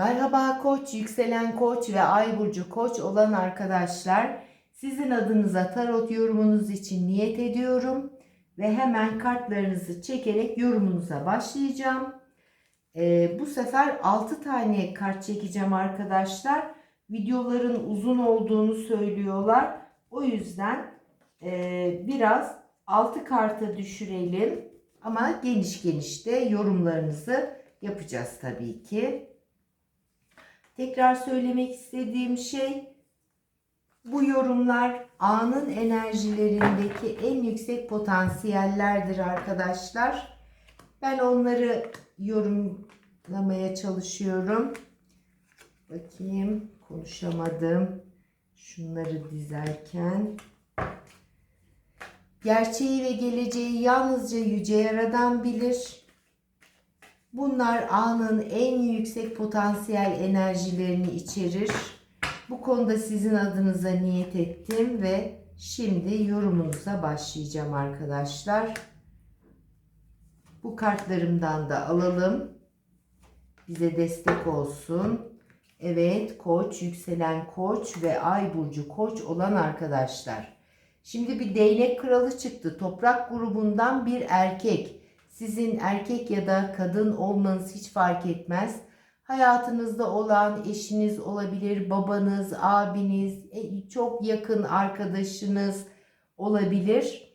Merhaba koç, yükselen koç ve ay burcu koç olan arkadaşlar. Sizin adınıza tarot yorumunuz için niyet ediyorum. Ve hemen kartlarınızı çekerek yorumunuza başlayacağım. Ee, bu sefer 6 tane kart çekeceğim arkadaşlar. Videoların uzun olduğunu söylüyorlar. O yüzden e, biraz 6 karta düşürelim. Ama geniş geniş de yorumlarınızı yapacağız tabii ki. Tekrar söylemek istediğim şey bu yorumlar anın enerjilerindeki en yüksek potansiyellerdir arkadaşlar. Ben onları yorumlamaya çalışıyorum. Bakayım konuşamadım. Şunları dizerken. Gerçeği ve geleceği yalnızca Yüce Yaradan bilir. Bunlar anın en yüksek potansiyel enerjilerini içerir. Bu konuda sizin adınıza niyet ettim ve şimdi yorumunuza başlayacağım arkadaşlar. Bu kartlarımdan da alalım. Bize destek olsun. Evet koç, yükselen koç ve ay burcu koç olan arkadaşlar. Şimdi bir değnek kralı çıktı. Toprak grubundan bir erkek. Sizin erkek ya da kadın olmanız hiç fark etmez. Hayatınızda olan eşiniz olabilir, babanız, abiniz, e, çok yakın arkadaşınız olabilir.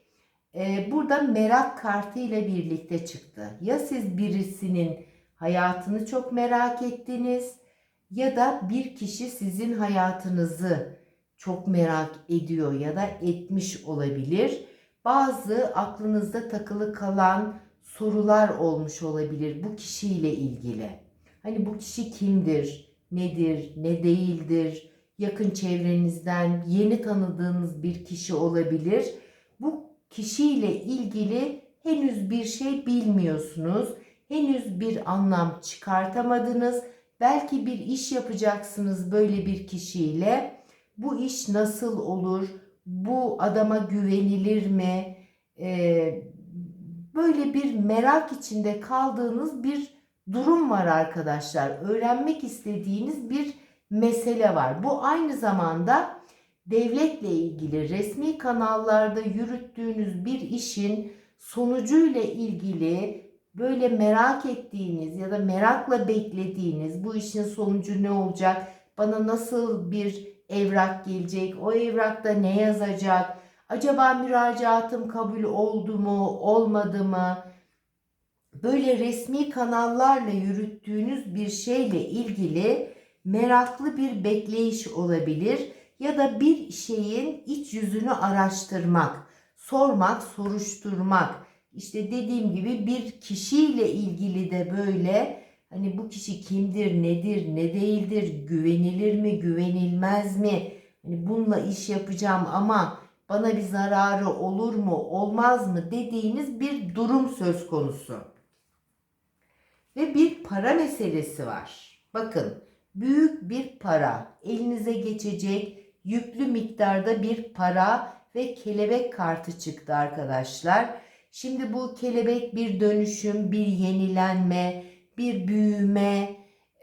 E, burada merak kartı ile birlikte çıktı. Ya siz birisinin hayatını çok merak ettiniz ya da bir kişi sizin hayatınızı çok merak ediyor ya da etmiş olabilir. Bazı aklınızda takılı kalan sorular olmuş olabilir bu kişiyle ilgili. Hani bu kişi kimdir, nedir, ne değildir, yakın çevrenizden yeni tanıdığınız bir kişi olabilir. Bu kişiyle ilgili henüz bir şey bilmiyorsunuz. Henüz bir anlam çıkartamadınız. Belki bir iş yapacaksınız böyle bir kişiyle. Bu iş nasıl olur? Bu adama güvenilir mi? Ee, böyle bir merak içinde kaldığınız bir durum var arkadaşlar. Öğrenmek istediğiniz bir mesele var. Bu aynı zamanda devletle ilgili resmi kanallarda yürüttüğünüz bir işin sonucuyla ilgili böyle merak ettiğiniz ya da merakla beklediğiniz bu işin sonucu ne olacak? Bana nasıl bir evrak gelecek? O evrakta ne yazacak? Acaba müracaatım kabul oldu mu, olmadı mı? Böyle resmi kanallarla yürüttüğünüz bir şeyle ilgili meraklı bir bekleyiş olabilir ya da bir şeyin iç yüzünü araştırmak, sormak, soruşturmak. İşte dediğim gibi bir kişiyle ilgili de böyle hani bu kişi kimdir, nedir, ne değildir, güvenilir mi, güvenilmez mi? Hani bununla iş yapacağım ama bana bir zararı olur mu, olmaz mı dediğiniz bir durum söz konusu. Ve bir para meselesi var. Bakın büyük bir para elinize geçecek yüklü miktarda bir para ve kelebek kartı çıktı arkadaşlar. Şimdi bu kelebek bir dönüşüm, bir yenilenme, bir büyüme,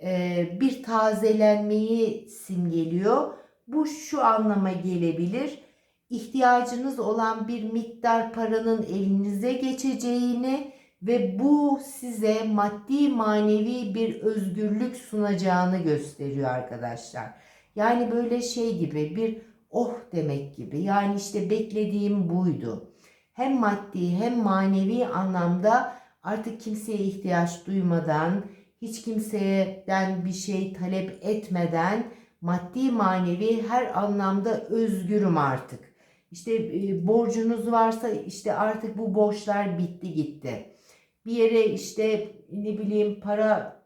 e, bir tazelenmeyi simgeliyor. Bu şu anlama gelebilir. İhtiyacınız olan bir miktar paranın elinize geçeceğini ve bu size maddi manevi bir özgürlük sunacağını gösteriyor arkadaşlar. Yani böyle şey gibi bir oh demek gibi. Yani işte beklediğim buydu. Hem maddi hem manevi anlamda artık kimseye ihtiyaç duymadan, hiç kimseden bir şey talep etmeden maddi manevi her anlamda özgürüm artık. İşte e, borcunuz varsa işte artık bu borçlar bitti gitti bir yere işte ne bileyim para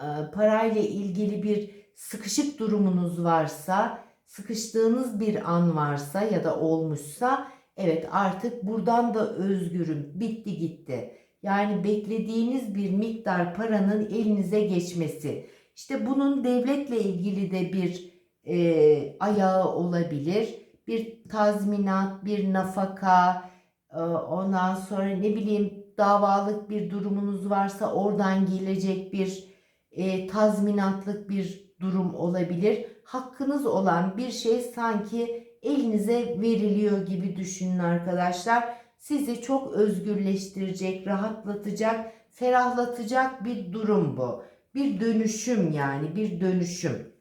e, parayla ilgili bir sıkışık durumunuz varsa, sıkıştığınız bir an varsa ya da olmuşsa evet artık buradan da özgürüm. Bitti gitti. Yani beklediğiniz bir miktar paranın elinize geçmesi. İşte bunun devletle ilgili de bir e, ayağı olabilir. Bir tazminat, bir nafaka, e, ondan sonra ne bileyim davalık bir durumunuz varsa oradan gelecek bir e, tazminatlık bir durum olabilir. Hakkınız olan bir şey sanki elinize veriliyor gibi düşünün arkadaşlar. Sizi çok özgürleştirecek, rahatlatacak, ferahlatacak bir durum bu. Bir dönüşüm yani bir dönüşüm.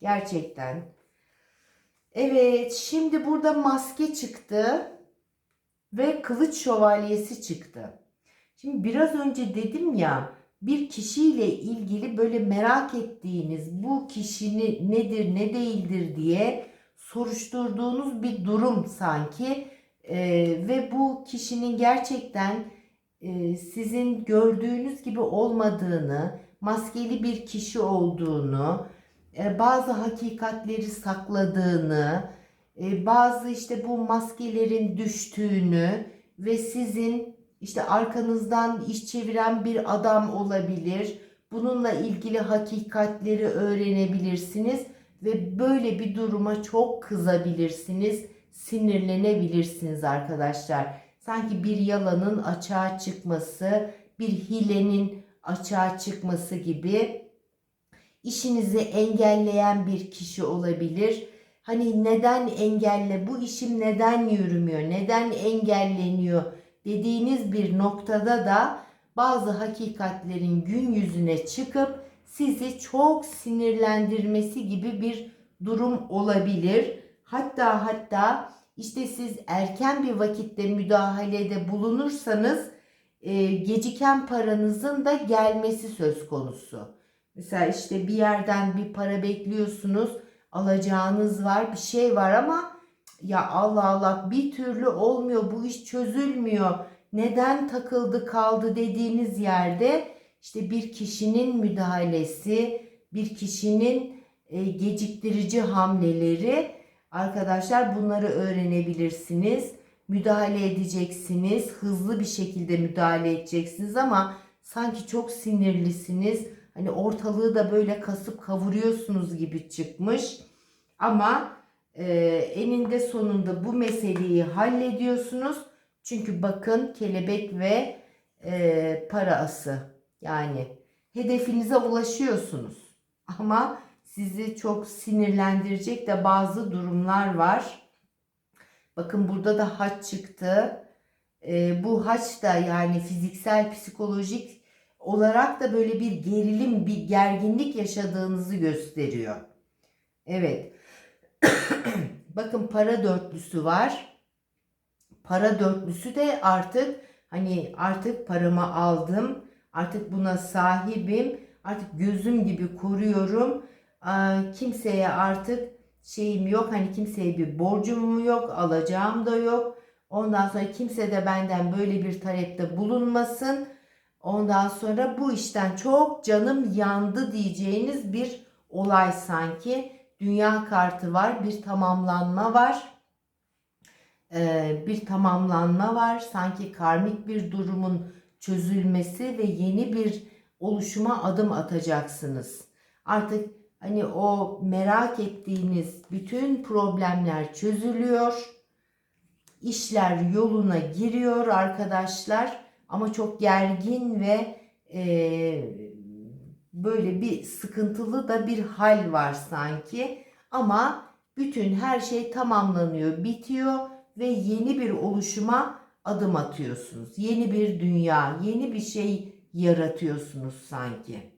Gerçekten. Evet şimdi burada maske çıktı ve kılıç şövalyesi çıktı. Şimdi biraz önce dedim ya bir kişiyle ilgili böyle merak ettiğiniz bu kişinin nedir ne değildir diye soruşturduğunuz bir durum sanki Ee, ve bu kişinin gerçekten e, sizin gördüğünüz gibi olmadığını maskeli bir kişi olduğunu e, bazı hakikatleri sakladığını e, bazı işte bu maskelerin düştüğünü ve sizin işte arkanızdan iş çeviren bir adam olabilir. Bununla ilgili hakikatleri öğrenebilirsiniz ve böyle bir duruma çok kızabilirsiniz, sinirlenebilirsiniz arkadaşlar. Sanki bir yalanın açığa çıkması, bir hilenin açığa çıkması gibi işinizi engelleyen bir kişi olabilir. Hani neden engelle, bu işim neden yürümüyor, neden engelleniyor dediğiniz bir noktada da bazı hakikatlerin gün yüzüne çıkıp sizi çok sinirlendirmesi gibi bir durum olabilir. Hatta hatta işte siz erken bir vakitte müdahalede bulunursanız e, geciken paranızın da gelmesi söz konusu. Mesela işte bir yerden bir para bekliyorsunuz, alacağınız var, bir şey var ama ya Allah Allah bir türlü olmuyor, bu iş çözülmüyor. Neden takıldı kaldı dediğiniz yerde işte bir kişinin müdahalesi, bir kişinin e, geciktirici hamleleri arkadaşlar bunları öğrenebilirsiniz. Müdahale edeceksiniz, hızlı bir şekilde müdahale edeceksiniz ama sanki çok sinirlisiniz. Hani ortalığı da böyle kasıp kavuruyorsunuz gibi çıkmış. Ama e, eninde sonunda bu meseleyi hallediyorsunuz. Çünkü bakın kelebek ve e, para ası. Yani hedefinize ulaşıyorsunuz. Ama sizi çok sinirlendirecek de bazı durumlar var. Bakın burada da haç çıktı. E, bu haç da yani fiziksel, psikolojik olarak da böyle bir gerilim, bir gerginlik yaşadığınızı gösteriyor. Evet. Bakın para dörtlüsü var. Para dörtlüsü de artık hani artık paramı aldım. Artık buna sahibim. Artık gözüm gibi koruyorum. Kimseye artık şeyim yok. Hani kimseye bir borcum yok. Alacağım da yok. Ondan sonra kimse de benden böyle bir talepte bulunmasın. Ondan sonra bu işten çok canım yandı diyeceğiniz bir olay sanki. Dünya kartı var, bir tamamlanma var. Ee, bir tamamlanma var. Sanki karmik bir durumun çözülmesi ve yeni bir oluşuma adım atacaksınız. Artık hani o merak ettiğiniz bütün problemler çözülüyor. İşler yoluna giriyor arkadaşlar ama çok gergin ve e, böyle bir sıkıntılı da bir hal var sanki. Ama bütün her şey tamamlanıyor, bitiyor ve yeni bir oluşuma adım atıyorsunuz. Yeni bir dünya, yeni bir şey yaratıyorsunuz sanki.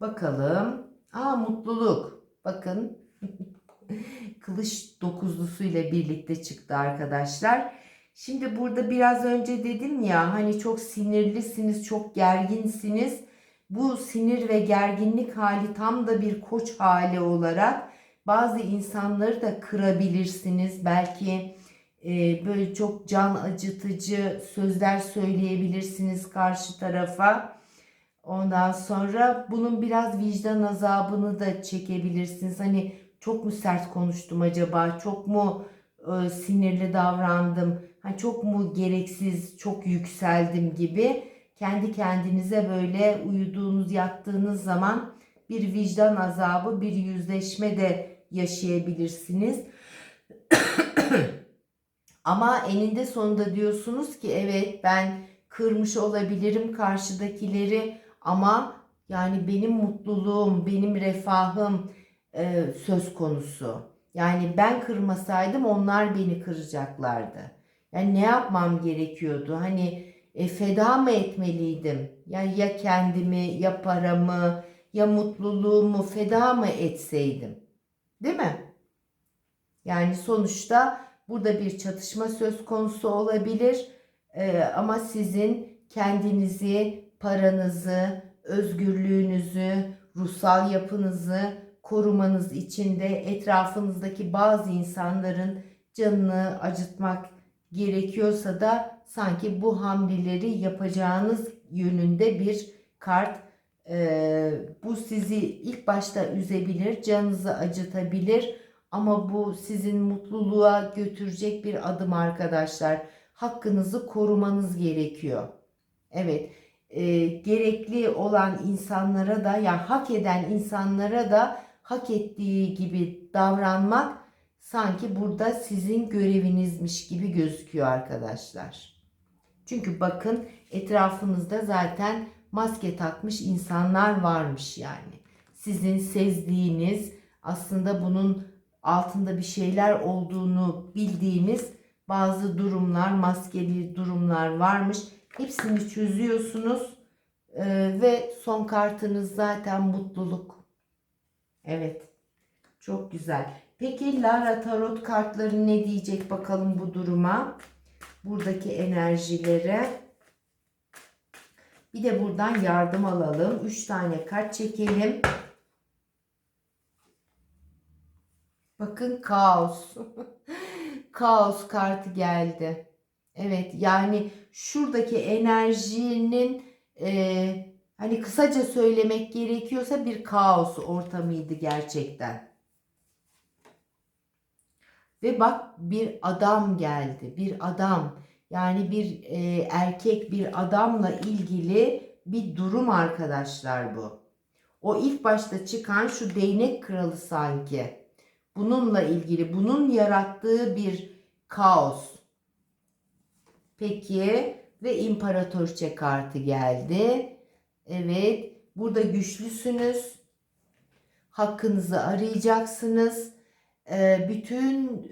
Bakalım. Aa mutluluk. Bakın. Kılıç dokuzlusu ile birlikte çıktı arkadaşlar. Şimdi burada biraz önce dedim ya hani çok sinirlisiniz, çok gerginsiniz. Bu sinir ve gerginlik hali tam da bir koç hali olarak bazı insanları da kırabilirsiniz. Belki e, böyle çok can acıtıcı sözler söyleyebilirsiniz karşı tarafa. Ondan sonra bunun biraz vicdan azabını da çekebilirsiniz. Hani çok mu sert konuştum acaba? Çok mu e, sinirli davrandım? Hani çok mu gereksiz, çok yükseldim gibi kendi kendinize böyle uyuduğunuz, yattığınız zaman bir vicdan azabı, bir yüzleşme de yaşayabilirsiniz. Ama eninde sonunda diyorsunuz ki evet ben kırmış olabilirim karşıdakileri ama Yani benim mutluluğum, benim refahım e, söz konusu. Yani ben kırmasaydım onlar beni kıracaklardı. Yani ne yapmam gerekiyordu? Hani e, feda mı etmeliydim? Yani ya kendimi, ya paramı, ya mutluluğumu feda mı etseydim? Değil mi? Yani sonuçta burada bir çatışma söz konusu olabilir. Ee, ama sizin kendinizi, paranızı, özgürlüğünüzü, ruhsal yapınızı korumanız için de etrafınızdaki bazı insanların canını acıtmak gerekiyorsa da sanki bu hamleleri yapacağınız yönünde bir kart. Ee, bu sizi ilk başta üzebilir, canınızı acıtabilir ama bu sizin mutluluğa götürecek bir adım arkadaşlar. Hakkınızı korumanız gerekiyor. Evet, e, gerekli olan insanlara da yani hak eden insanlara da hak ettiği gibi davranmak sanki burada sizin görevinizmiş gibi gözüküyor arkadaşlar. Çünkü bakın etrafınızda zaten maske takmış insanlar varmış yani. Sizin sezdiğiniz aslında bunun altında bir şeyler olduğunu bildiğimiz bazı durumlar, maskeli durumlar varmış. Hepsini çözüyorsunuz ee, ve son kartınız zaten mutluluk. Evet. Çok güzel. Peki Lara Tarot kartları ne diyecek bakalım bu duruma? Buradaki enerjilere. Bir de buradan yardım alalım. 3 tane kart çekelim. Bakın kaos. kaos kartı geldi. Evet yani şuradaki enerjinin e, hani kısaca söylemek gerekiyorsa bir kaos ortamıydı gerçekten. Ve bak bir adam geldi. Bir adam yani bir e, erkek bir adamla ilgili bir durum arkadaşlar bu. O ilk başta çıkan şu değnek kralı sanki. Bununla ilgili bunun yarattığı bir kaos. Peki ve imparatorçe kartı geldi. Evet burada güçlüsünüz. Hakkınızı arayacaksınız. Bütün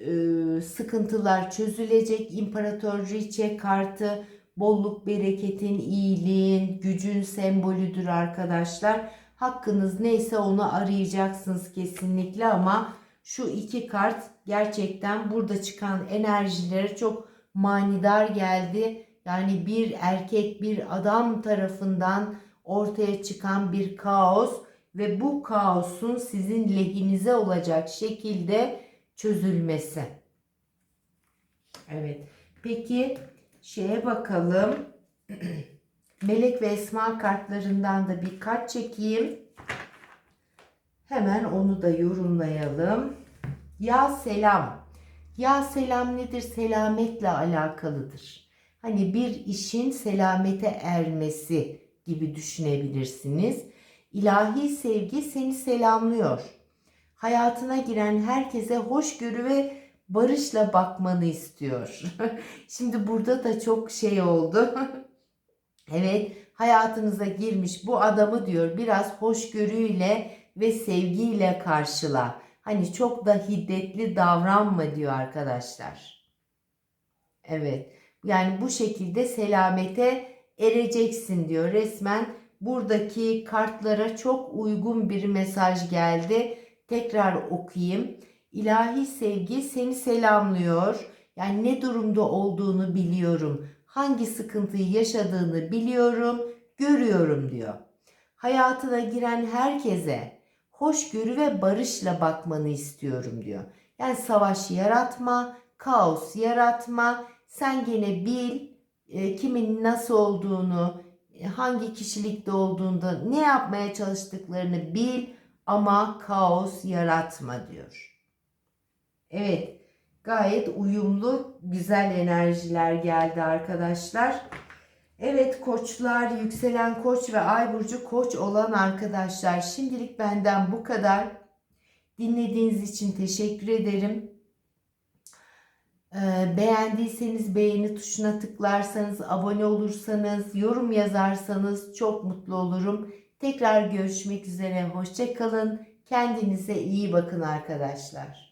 sıkıntılar çözülecek. İmparatorçe kartı bolluk, bereketin, iyiliğin, gücün sembolüdür arkadaşlar. Hakkınız neyse onu arayacaksınız kesinlikle ama şu iki kart gerçekten burada çıkan enerjilere çok manidar geldi. Yani bir erkek bir adam tarafından ortaya çıkan bir kaos ve bu kaosun sizin lehinize olacak şekilde çözülmesi. Evet. Peki şeye bakalım. Melek ve Esma kartlarından da bir kart çekeyim. Hemen onu da yorumlayalım. Ya selam. Ya selam nedir? Selametle alakalıdır. Hani bir işin selamete ermesi gibi düşünebilirsiniz. İlahi sevgi seni selamlıyor. Hayatına giren herkese hoşgörü ve barışla bakmanı istiyor. Şimdi burada da çok şey oldu. evet, hayatınıza girmiş bu adamı diyor biraz hoşgörüyle ve sevgiyle karşıla. Hani çok da hiddetli davranma diyor arkadaşlar. Evet. Yani bu şekilde selamete ereceksin diyor. Resmen buradaki kartlara çok uygun bir mesaj geldi. Tekrar okuyayım. İlahi sevgi seni selamlıyor. Yani ne durumda olduğunu biliyorum. Hangi sıkıntıyı yaşadığını biliyorum, görüyorum diyor. Hayatına giren herkese hoşgörü ve barışla bakmanı istiyorum diyor. Yani savaş yaratma, kaos yaratma. Sen gene bil e, kimin nasıl olduğunu, hangi kişilikte olduğunda ne yapmaya çalıştıklarını bil ama kaos yaratma diyor. Evet, gayet uyumlu, güzel enerjiler geldi arkadaşlar. Evet koçlar, yükselen koç ve ay burcu koç olan arkadaşlar şimdilik benden bu kadar. Dinlediğiniz için teşekkür ederim. Ee, beğendiyseniz beğeni tuşuna tıklarsanız, abone olursanız, yorum yazarsanız çok mutlu olurum. Tekrar görüşmek üzere. Hoşça kalın. Kendinize iyi bakın arkadaşlar.